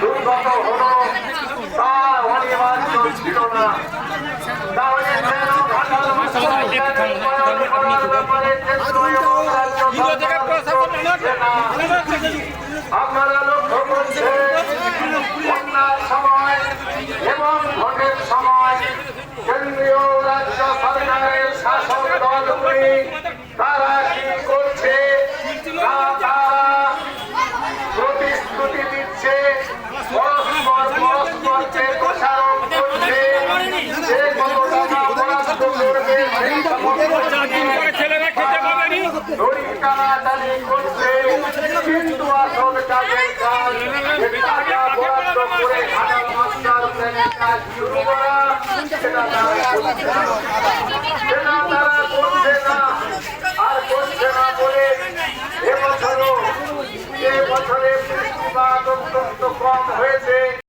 দুর্গত হলো তা অনিবার্য ছিল না তাহলে কেন? আপনারা লক্ষ্য করছেন সময় এবং ভোটের সময় কেন্দ্রীয় রাজ্য সরকারের শাসক দলগুলি টানাটানি করছে। কিন্তু আসল কাজের কাজ টাকা বরাদ্দ করে ঘাটা মাস্টার প্ল্যানের কাজ শুরু করা। সেটা